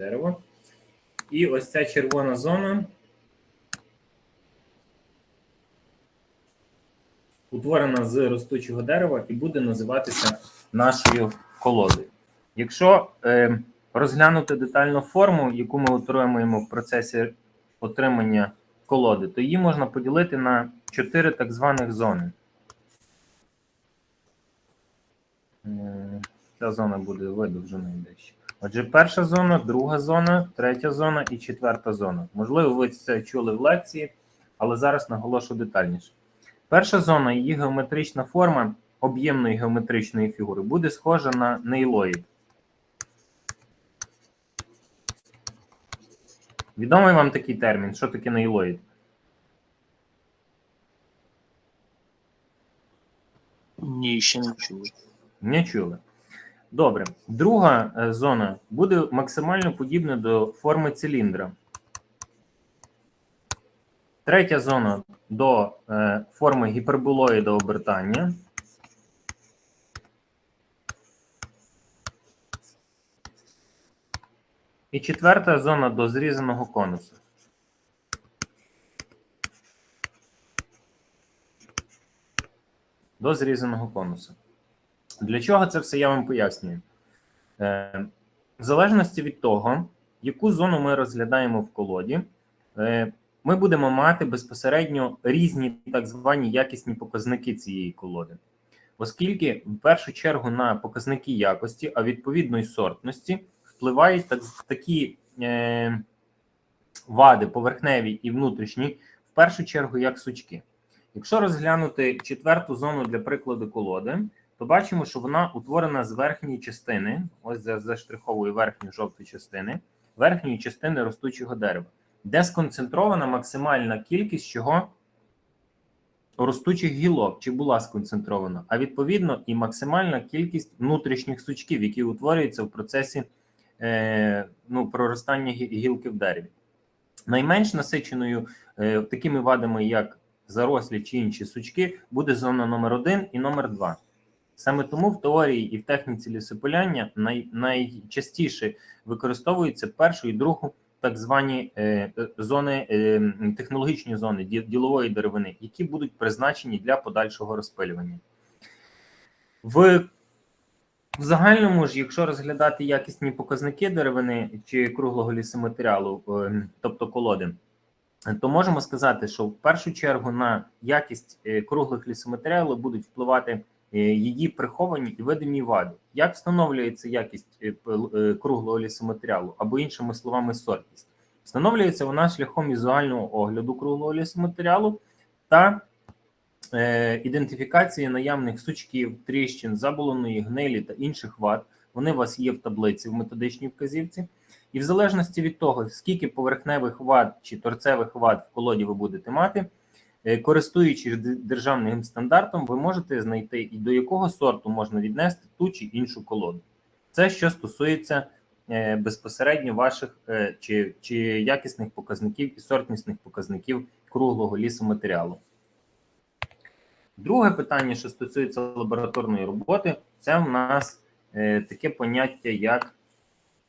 дерево. І ось ця червона зона утворена з ростучого дерева і буде називатися нашою колодою. Якщо е, розглянути детально форму, яку ми отримуємо в процесі отримання колоди, то її можна поділити на чотири так званих зони. Е, Ця зона буде видовженою дещо. Отже, перша зона, друга зона, третя зона і четверта зона. Можливо, ви це чули в лекції, але зараз наголошу детальніше. Перша зона, її геометрична форма об'ємної геометричної фігури буде схожа на нейлоїд. Відомий вам такий термін, що таке нейлоїд? Ні, ще не чули. Не чули. Добре. Друга е, зона буде максимально подібна до форми циліндра. Третя зона до е, форми гіперболоїда обертання. І четверта зона до зрізаного конусу. До зрізаного конусу. Для чого це все я вам пояснюю? Е, в залежності від того, яку зону ми розглядаємо в колоді, е, ми будемо мати безпосередньо різні так звані якісні показники цієї колоди. Оскільки в першу чергу на показники якості, а відповідно й сортності, впливають так, такі е, вади поверхневі і внутрішні, в першу чергу, як сучки. Якщо розглянути четверту зону для прикладу колоди, то бачимо, що вона утворена з верхньої частини, ось за заштриховою верхньої жовтої частини, верхньої частини ростучого дерева, де сконцентрована максимальна кількість чого ростучих гілок, чи була сконцентрована, а відповідно і максимальна кількість внутрішніх сучків, які утворюються в процесі е, ну, проростання гілки в дереві. Найменш насиченою е, такими вадами, як зарослі чи інші сучки, буде зона номер 1 і номер 2. Саме тому в теорії і в техніці лісопиляння най, найчастіше використовуються першу і другу так звані е, зони, е, технологічні зони ділової деревини, які будуть призначені для подальшого розпилювання. В, в загальному ж, якщо розглядати якісні показники деревини чи круглого лісоматеріалу, е, тобто колоди, то можемо сказати, що в першу чергу на якість е, круглих лісоматеріалів будуть впливати її приховані і видимі вади. Як встановлюється якість е, е, круглого лісоматеріалу, або іншими словами, сортність? Встановлюється вона шляхом візуального огляду круглого лісоматеріалу та е, ідентифікації наявних сучків, тріщин, заболоної гнилі та інших вад. Вони у вас є в таблиці в методичній вказівці. І в залежності від того, скільки поверхневих вад чи торцевих вад в колоді ви будете мати, е, користуючись державним стандартом, ви можете знайти і до якого сорту можна віднести ту чи іншу колоду. Це що стосується е, безпосередньо ваших е, чи, чи якісних показників і сортнісних показників круглого лісоматеріалу. Друге питання, що стосується лабораторної роботи, це в нас е, таке поняття, як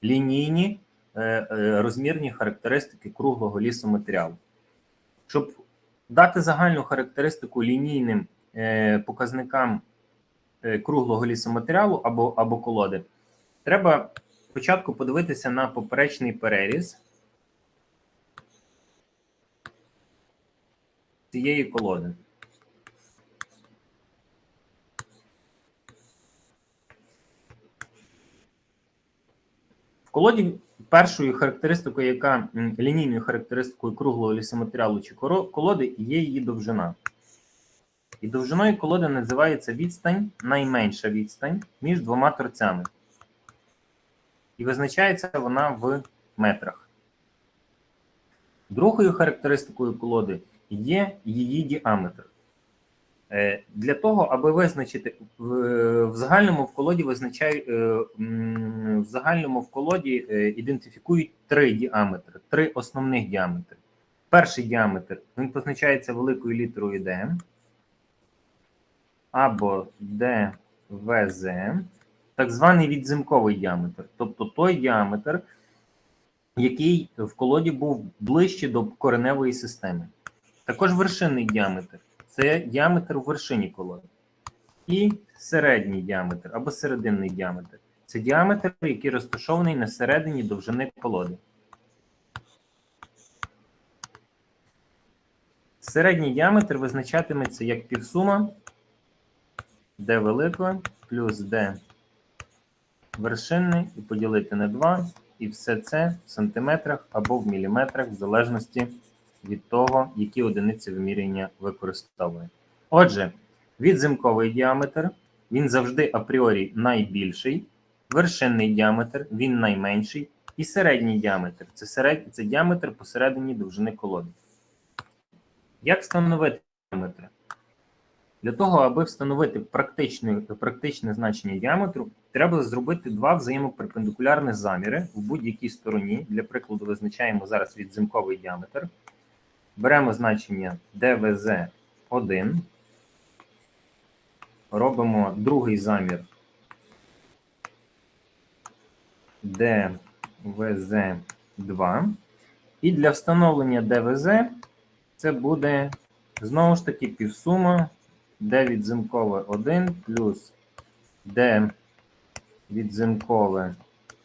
лінійні е, е, розмірні характеристики круглого лісоматеріалу. Щоб дати загальну характеристику лінійним е, показникам е, круглого лісоматеріалу або, або колоди, треба спочатку подивитися на поперечний переріз цієї колоди. Колоді першою характеристикою, яка лінійною характеристикою круглого лісоматеріалу чи колоди, є її довжина. І довжиною колоди називається відстань, найменша відстань між двома торцями. І визначається вона в метрах. Другою характеристикою колоди є її діаметр. Е, Для того, аби визначити в, загальному в колоді визначає е, в загальному в колоді е, ідентифікують три діаметри, три основних діаметри. Перший діаметр він позначається великою літерою D або ДВЗ, так званий відзимковий діаметр, тобто той діаметр, який в колоді був ближче до кореневої системи. Також вершинний діаметр це діаметр у вершині колоди. І середній діаметр або серединний діаметр це діаметр, який розташований на середині довжини колоди. Середній діаметр визначатиметься як півсума d велике плюс d вершинний і поділити на 2, і все це в сантиметрах або в міліметрах, в залежності від того, які одиниці вимірювання використовує. Отже, відзимковий діаметр він завжди апріорі найбільший, вершинний діаметр він найменший, і середній діаметр це, серед... це діаметр посередині довжини колоди. Як встановити діаметри? Для того, аби встановити практичне, практичне значення діаметру, треба зробити два взаємоперпендикулярні заміри в будь-якій стороні. Для прикладу, визначаємо зараз відзимковий діаметр. Беремо значення DVZ1, робимо другий замір DVZ2. І для встановлення DVZ це буде знову ж таки півсума D відзимкове 1 плюс D відзимкове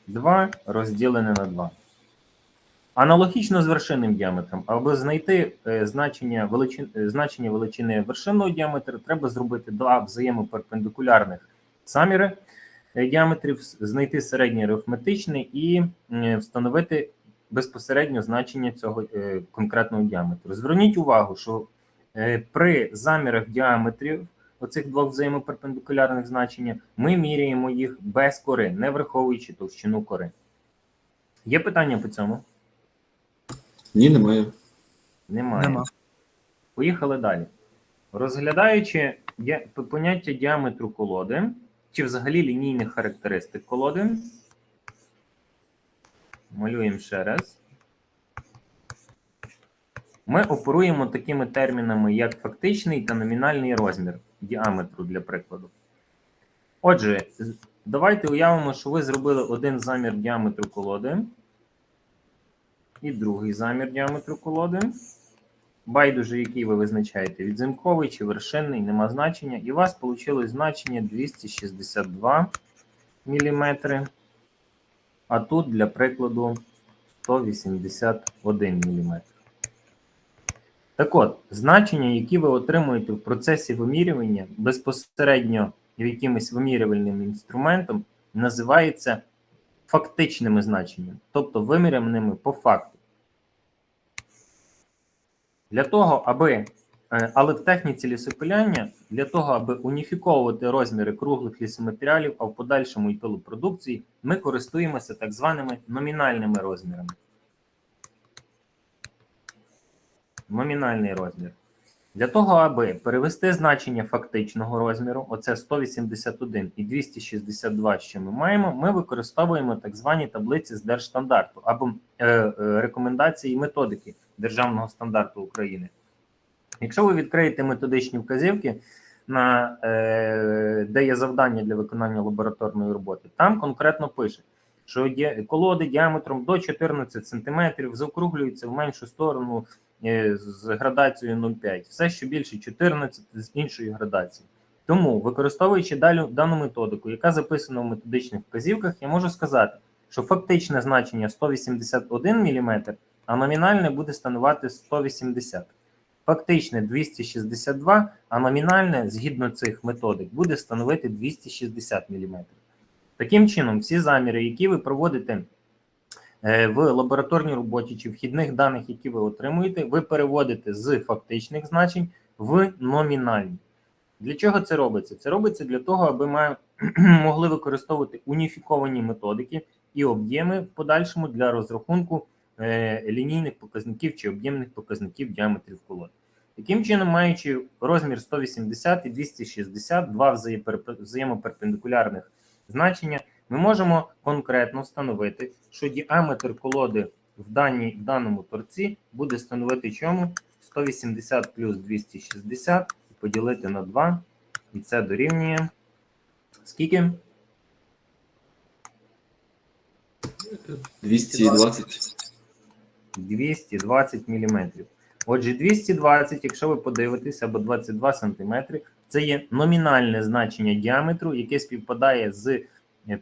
2 розділене на 2. Аналогічно з вершинним діаметром, аби знайти е, значення, величин, е, значення величини вершинного діаметру, треба зробити два взаємоперпендикулярних заміри е, діаметрів, знайти середній арифметичний і встановити безпосередньо значення цього конкретного діаметру. Зверніть увагу, що при замірах діаметрів оцих двох взаємоперпендикулярних значення ми міряємо їх без кори, не враховуючи товщину кори. Є питання по цьому? Ні, немає. Немає. Нема. Поїхали далі. Розглядаючи поняття діаметру колоди, чи взагалі лінійних характеристик колоди, малюємо ще раз. Ми оперуємо такими термінами, як фактичний та номінальний розмір діаметру для прикладу. Отже, давайте уявимо, що ви зробили один замір діаметру колоди і другий замір діаметру колоди. Байдуже, який ви визначаєте, відзимковий чи вершинний, нема значення. І у вас вийшло значення 262 мм. А тут, для прикладу, 181 мм. Так от, значення, які ви отримуєте в процесі вимірювання безпосередньо якимось вимірювальним інструментом, називається фактичними значеннями, тобто виміряними по факту. Для того, аби, е, але в техніці лісопиляння, для того, аби уніфіковувати розміри круглих лісоматеріалів, а в подальшому і пилопродукції, ми користуємося так званими номінальними розмірами. Номінальний розмір. Для того, аби перевести значення фактичного розміру, оце 181 і 262, що ми маємо, ми використовуємо так звані таблиці з держстандарту або е, е, рекомендації і методики Державного стандарту України. Якщо ви відкриєте методичні вказівки, на, е, де є завдання для виконання лабораторної роботи, там конкретно пише, що колоди діаметром до 14 см заокруглюються в меншу сторону з градацією 0,5. Все, що більше 14 з іншої градації. Тому, використовуючи далі дану методику, яка записана в методичних вказівках, я можу сказати, що фактичне значення 181 мм, а номінальне буде становити 180 Фактичне 262, а номінальне, згідно цих методик, буде становити 260 мм. Таким чином, всі заміри, які ви проводите е, в лабораторній роботі чи вхідних даних, які ви отримуєте, ви переводите з фактичних значень в номінальні. Для чого це робиться? Це робиться для того, аби ми могли використовувати уніфіковані методики і об'єми в подальшому для розрахунку е, лінійних показників чи об'ємних показників діаметрів колод. Таким чином, маючи розмір 180 і 260, два взаємоперп- взаємоперпендикулярних значення, ми можемо конкретно встановити, що діаметр колоди в, даній, в даному торці буде становити чому 180 плюс 260 і поділити на 2, і це дорівнює скільки? 220. 220 мм. Отже, 220, якщо ви подивитесь, або 22 см, це є номінальне значення діаметру, яке співпадає з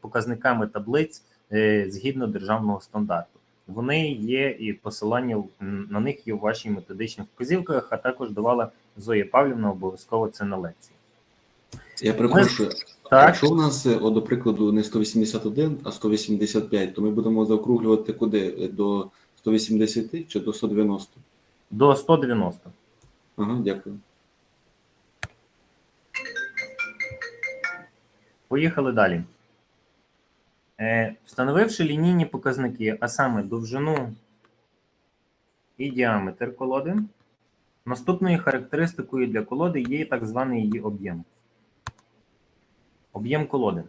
показниками таблиць е, згідно державного стандарту. Вони є і посилання на них є у вашій методичних вказівках, а також давала Зоя Павлівна обов'язково це на лекції. Я перепрошую. Так, Якщо у нас, е, от, до прикладу, не 181, а 185, то ми будемо заокруглювати куди? Е, До 180 чи до 190? до 190. Ага, дякую. Поїхали далі. Е, встановивши лінійні показники, а саме довжину і діаметр колоди, наступною характеристикою для колоди є так званий її об'єм. Об'єм колоди.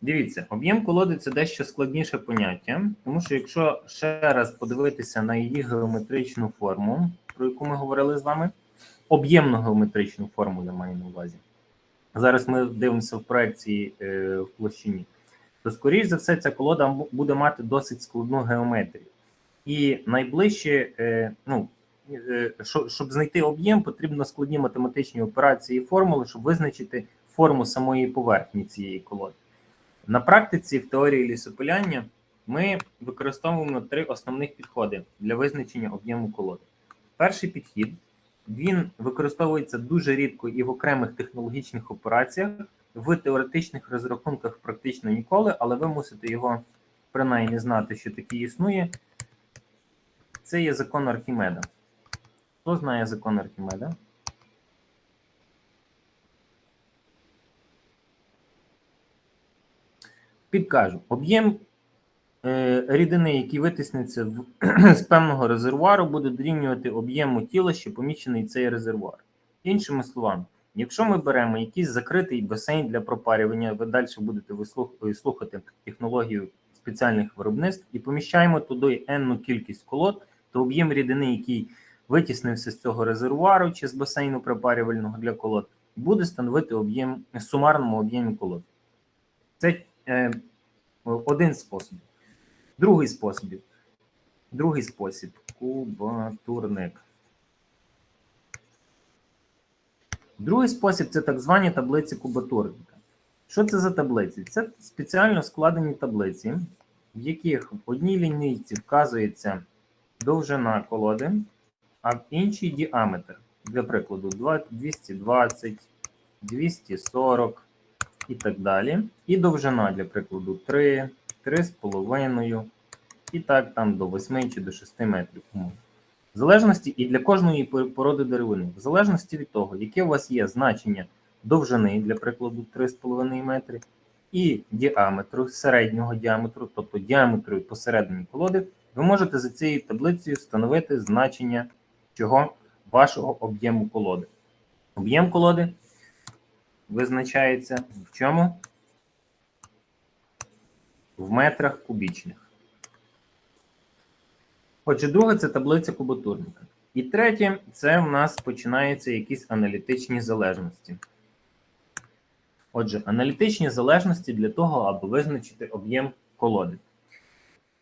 Дивіться, об'єм колоди це дещо складніше поняття, тому що якщо ще раз подивитися на її геометричну форму, про яку ми говорили з вами, об'ємну геометричну форму я маю на увазі. Зараз ми дивимося в проекції е, в площині, то скоріш за все, ця колода буде мати досить складну геометрію. І найближче, ну, е, щоб знайти об'єм, потрібно складні математичні операції і формули, щоб визначити форму самої поверхні цієї колоди. На практиці в теорії лісопиляння ми використовуємо три основних підходи для визначення об'єму колоди. Перший підхід він використовується дуже рідко і в окремих технологічних операціях, в теоретичних розрахунках практично ніколи, але ви мусите його принаймні знати, що такий існує. Це є закон Архімеда. Хто знає закон Архімеда? Підкажу, об'єм е, рідини, який витиснеться в, з певного резервуару, буде дорівнювати об'єму тіла, що поміщений в цей резервуар. Іншими словами, якщо ми беремо якийсь закритий басейн для пропарювання, ви далі будете слухати технологію спеціальних виробництв і поміщаємо туди енну кількість колод, то об'єм рідини, який витіснився з цього резервуару чи з басейну пропарювального для колод, буде становити об'єм сумарному об'ємі колод. Це е, один спосіб. Другий спосіб. Другий спосіб кубатурник. Другий спосіб це так звані таблиці кубатурника. Що це за таблиці? Це спеціально складені таблиці, в яких в одній лінійці вказується довжина колоди, а в іншій діаметр. Для прикладу, 220, 240 і так далі. І довжина, для прикладу, 3, 3,5 і так там до 8 чи до 6 метрів. В залежності і для кожної породи деревини, в залежності від того, яке у вас є значення довжини, для прикладу, 3,5 метри, і діаметру, середнього діаметру, тобто діаметру посередині колоди, ви можете за цією таблицею встановити значення чого вашого об'єму колоди. Об'єм колоди визначається в чому? В метрах кубічних. Отже, друге це таблиця кубатурника. І третє, це в нас починаються якісь аналітичні залежності. Отже, аналітичні залежності для того, аби визначити об'єм колоди.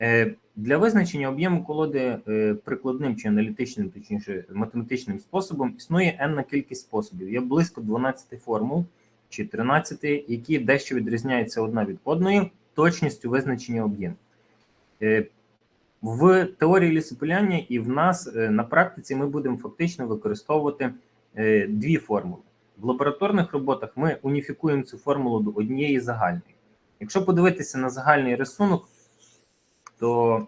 Е, Для визначення об'єму колоди е, прикладним чи аналітичним, точніше, математичним способом існує енна кількість способів. Є близько 12 формул чи 13, які дещо відрізняються одна від одної точністю визначення об'єму. В теорії лісопиляння і в нас е, на практиці ми будемо фактично використовувати е, дві формули. В лабораторних роботах ми уніфікуємо цю формулу до однієї загальної. Якщо подивитися на загальний рисунок, то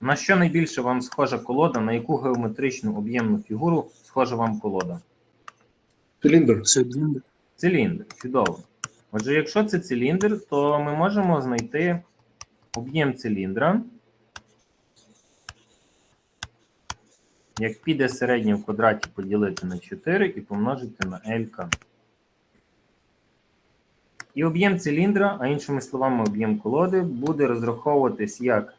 на що найбільше вам схожа колода, на яку геометричну об'ємну фігуру схожа вам колода? Циліндр. Циліндр. Циліндр, чудово. Отже, якщо це циліндр, то ми можемо знайти об'єм циліндра. Як піде середнє в квадраті поділити на 4 і помножити на LK. І об'єм циліндра, а іншими словами, об'єм колоди, буде розраховуватись як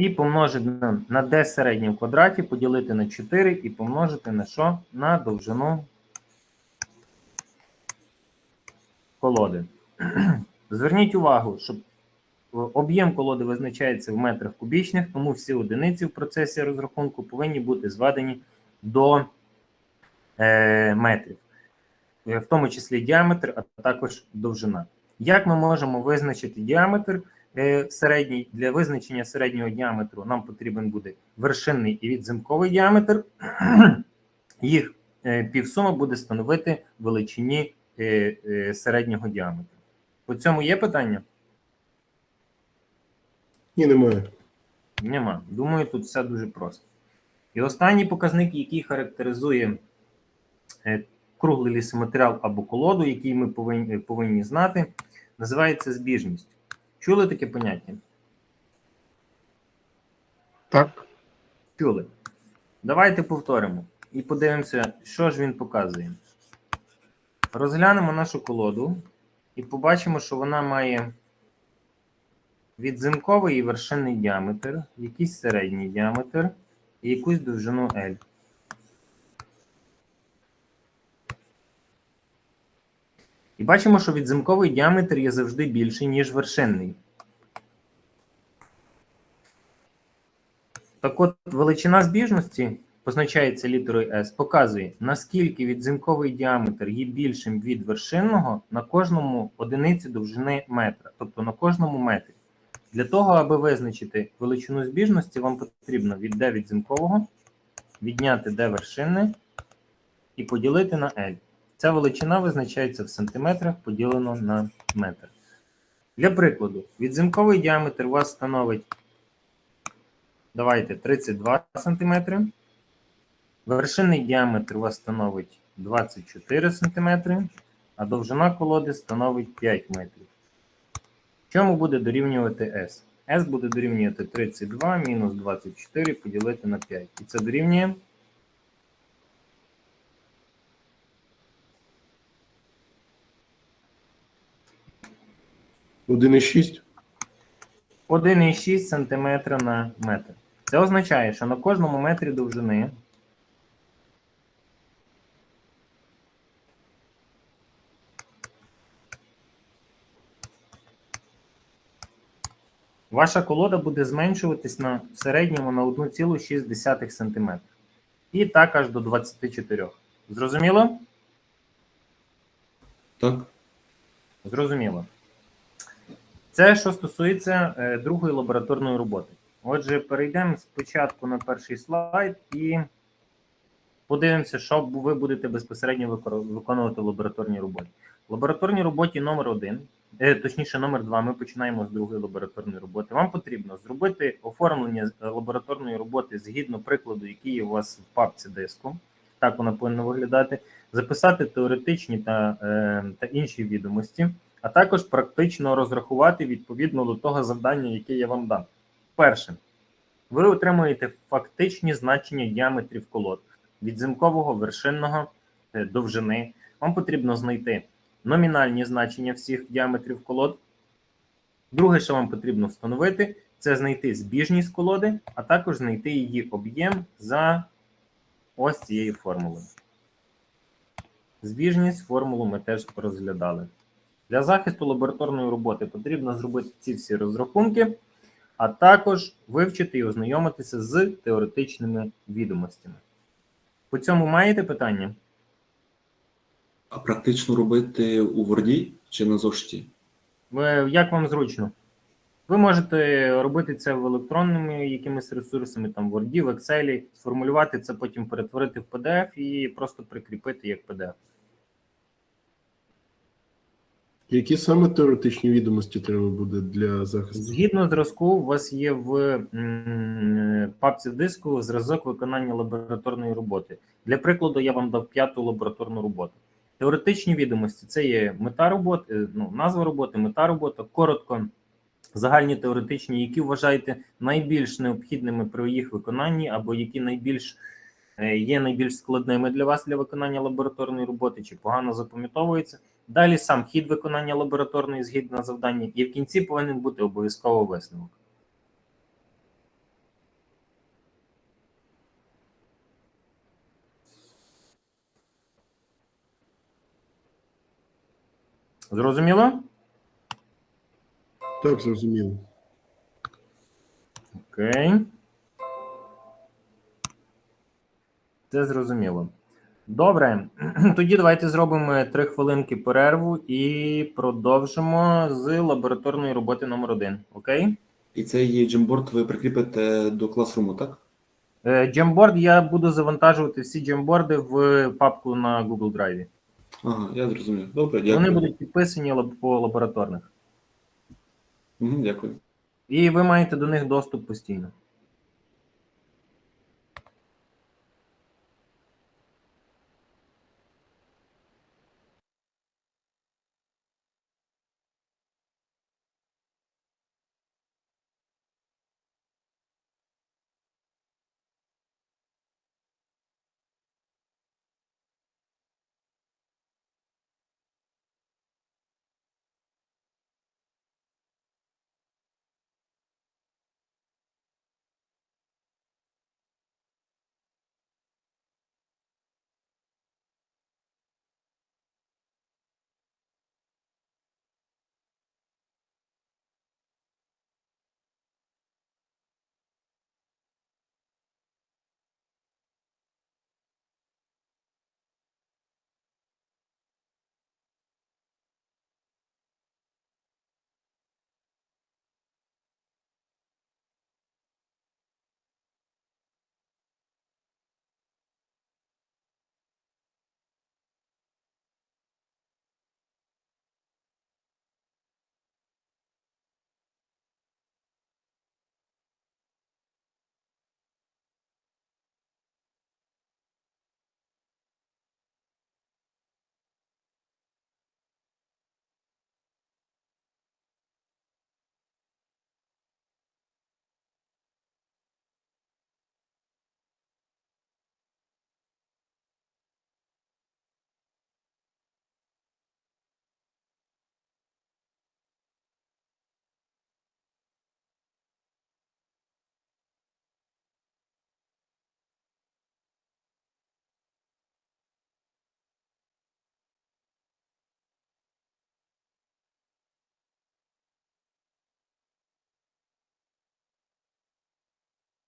пі помножити на, d середнє в квадраті, поділити на 4 і помножити на що? На довжину колоди. Зверніть увагу, що Об'єм колоди визначається в метрах кубічних, тому всі одиниці в процесі розрахунку повинні бути зведені до е, метрів, Е, в тому числі діаметр, а також довжина. Як ми можемо визначити діаметр е, середній? Для визначення середнього діаметру нам потрібен буде вершинний і відзимковий діаметр. Їх е, півсума буде становити величині е, е, середнього діаметру. По цьому є питання? Ні, немає. Нема. Думаю, тут все дуже просто. І останній показник, який характеризує е, круглий лісоматеріал або колоду, який ми повинні, повинні знати, називається збіжність. Чули таке поняття? Так. Чули. Давайте повторимо і подивимося, що ж він показує. Розглянемо нашу колоду і побачимо, що вона має відзимковий і вершинний діаметр, якийсь середній діаметр і якусь довжину L. І бачимо, що відзимковий діаметр є завжди більший, ніж вершинний. Так от, величина збіжності, позначається літерою S, показує, наскільки відзимковий діаметр є більшим від вершинного на кожному одиниці довжини метра, тобто на кожному метрі. Для того, аби визначити величину збіжності, вам потрібно від D відзимкового відняти D вершинне і поділити на L. Ця величина визначається в сантиметрах поділено на метр. Для прикладу, відзимковий діаметр у вас становить Давайте 32 см. Вершинний діаметр у вас становить 24 см, а довжина колоди становить 5 метрів. Чому буде дорівнювати S? S буде дорівнювати 32 мінус 24 поділити на 5. І це дорівнює 1,6. 1,6 см на метр. Це означає, що на кожному метрі довжини ваша колода буде зменшуватись на в середньому на 1,6 см. І так аж до 24. Зрозуміло? Так? Зрозуміло. Це що стосується е, другої лабораторної роботи. Отже, перейдемо спочатку на перший слайд і подивимося, що ви будете безпосередньо виконувати в лабораторній роботі. В лабораторній роботі номер один, е, точніше, номер два, ми починаємо з другої лабораторної роботи. Вам потрібно зробити оформлення е, лабораторної роботи згідно прикладу, який є у вас в папці диску. Так вона повинна виглядати. Записати теоретичні та, е, та інші відомості а також практично розрахувати відповідно до того завдання, яке я вам дам. Перше, ви отримуєте фактичні значення діаметрів колод відзимкового вершинного е, довжини. Вам потрібно знайти номінальні значення всіх діаметрів колод. Друге, що вам потрібно встановити, це знайти збіжність колоди, а також знайти її об'єм за ось цією формулою. Збіжність формулу ми теж розглядали. Для захисту лабораторної роботи потрібно зробити ці всі розрахунки, а також вивчити і ознайомитися з теоретичними відомостями. По цьому маєте питання? А практично робити у Word чи на зошиті? Як вам зручно? Ви можете робити це в електронними якимись ресурсами, там в Word, в Excel, сформулювати це, потім перетворити в PDF і просто прикріпити як PDF. Які саме теоретичні відомості треба буде для захисту? Згідно зразку, у вас є в папці диску зразок виконання лабораторної роботи. Для прикладу, я вам дав п'яту лабораторну роботу. Теоретичні відомості це є мета роботи, ну, назва роботи, мета роботи, коротко, загальні теоретичні, які вважаєте найбільш необхідними при їх виконанні, або які найбільш е, є найбільш складними для вас для виконання лабораторної роботи, чи погано запам'ятовуються. Далі сам хід виконання лабораторної згідно завдання, і в кінці повинен бути обов'язково висновок. Зрозуміло? Так, зрозуміло. Окей. Це зрозуміло. Добре. Тоді давайте зробимо три хвилинки перерву і продовжимо з лабораторної роботи номер один. Окей? І цей джемборд ви прикріпите до класруму, так? Jamboard я буду завантажувати всі джемборди в папку на Google Drive. Ага, я зрозумів. Добре, дякую. Вони будуть підписані по лабораторних. Угу, дякую. І ви маєте до них доступ постійно.